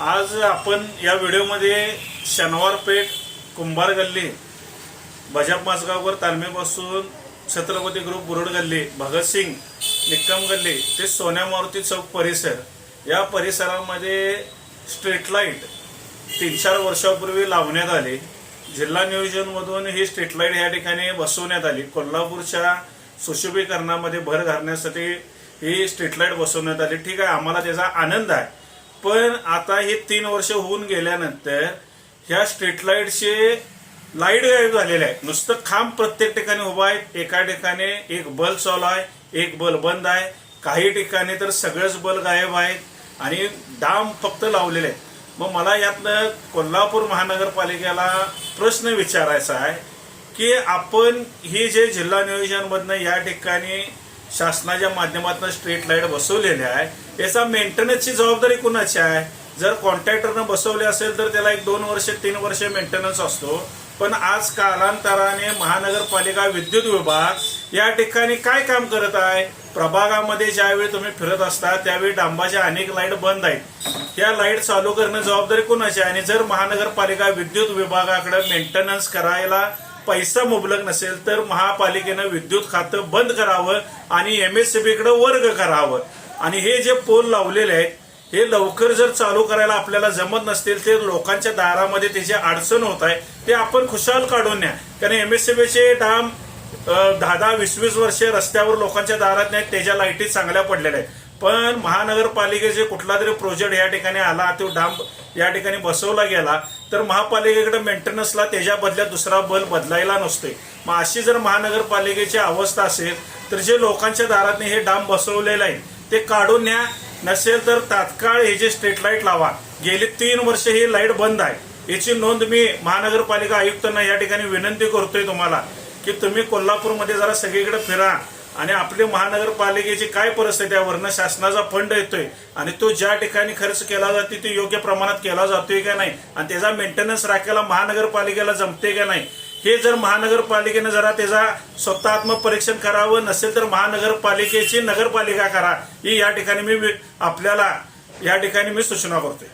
आज आपण या व्हिडिओमध्ये शनिवार पेठ कुंभार गल्ली बजाब मासगाववर तालमीपासून छत्रपती ग्रुप बुरुड गल्ली भगतसिंग निक्कम गल्ली ते सोन्या मारुती चौक परिसर. या परिसरामध्ये स्ट्रीट लाइट तीन चार वर्षापूर्वी लावण्यात आली. जिल्हा नियोजनमधून ही स्ट्रीट लाइट या ठिकाणी बसवण्यात आली. कोल्हापूरच्या सुशोभीकरणामध्ये भर घालण्यासाठी ही स्ट्रीट लाइट बसवण्यात आली. ठीक आहे आम्हाला त्याचा आनंद आहे. पण आता हे तीन वर्ष होऊन गेल्यानंतर ह्या स्ट्रीट लाईटचे लाइट गायब झालेले आहे नुसतं खांब प्रत्येक ठिकाणी उभा आहे. एका ठिकाणी एक बल्ब चालू आहे एक बल्ब बंद आहे. काही ठिकाणी तर सगळेच बल्ब गायब आहेत आणि डाम फक्त लावलेले आहेत. मग मला यातनं कोल्हापूर महानगरपालिकेला प्रश्न विचारायचा आहे की आपण ही जे जिल्हा नियोजनमधनं या ठिकाणी शासनाच्या माध्यमातून स्ट्रीट लाइट बसवलेले आहे याचा मेंटेनन्सची जबाबदारी कुणाची आहे? जर कॉन्ट्रॅक्टरनं बसवले असेल तर त्याला एक दोन वर्ष तीन वर्ष मेंटेनन्स असतो. पण आज कालांतराने महानगरपालिका विद्युत विभाग या ठिकाणी काय काम करत आहे? प्रभागामध्ये ज्यावेळी तुम्ही फिरत असता त्यावेळी डांबाच्या अनेक लाइट बंद आहेत. या लाइट चालू करणं जबाबदारी कुणाची आहे? आणि जर महानगरपालिका विद्युत विभागाकडे मेंटेनन्स करायला पैसा मुबलक नसेल तर महापालिकेनं विद्युत खातं बंद करावं आणि एमएससीबीकडे वर्ग करावं. आणि हे जे पोल लावलेले आहेत हे लवकर जर चालू करायला आपल्याला जमत नसतील ते लोकांच्या दारामध्ये त्याची अडचण होत आहे ते आपण खुशाल काढून न्या. कारण एमएससीबीचे डाम दहा दहा वीस वीस वर्षे रस्त्यावर लोकांच्या दारात नाहीत त्याच्या लाईटी चांगल्या पडलेल्या आहेत. पण महानगरपालिकेचे कुठला तरी प्रोजेक्ट या ठिकाणी आला तो डांब या ठिकाणी बसवला गेला तर महापालिकेकडे मेंटेनन्सला त्याच्या बदल्यात दुसरा बल बदलायला नसतोय. मग अशी जर महानगरपालिकेची अवस्था असेल तर जे लोकांच्या दारातनी हे डांब बसवलेलं आहे ते काढून न्या. नसेल तर तात्काळ हे जे स्ट्रीट लाइट लावा. गेली तीन वर्ष ही लाइट बंद आहे. याची नोंद मी महानगरपालिका आयुक्तांना या ठिकाणी विनंती करतोय तुम्हाला की तुम्ही कोल्हापूरमध्ये जरा सगळीकडे फिरा आणि आपली महानगरपालिकेची काय परिस्थिती आहे वरनं शासनाचा फंड येतोय आणि तो ज्या ठिकाणी खर्च केला जातो तो योग्य प्रमाणात केला जातोय का नाही? आणि त्याचा मेंटेनन्स राखायला महानगरपालिकेला जमते का नाही? हे जर महानगरपालिकेनं जरा त्याचा स्वतः आत्मपरीक्षण करावं नसेल तर महानगरपालिकेची नगरपालिका करा. ही या ठिकाणी मी आपल्याला या ठिकाणी मी सूचना करतोय.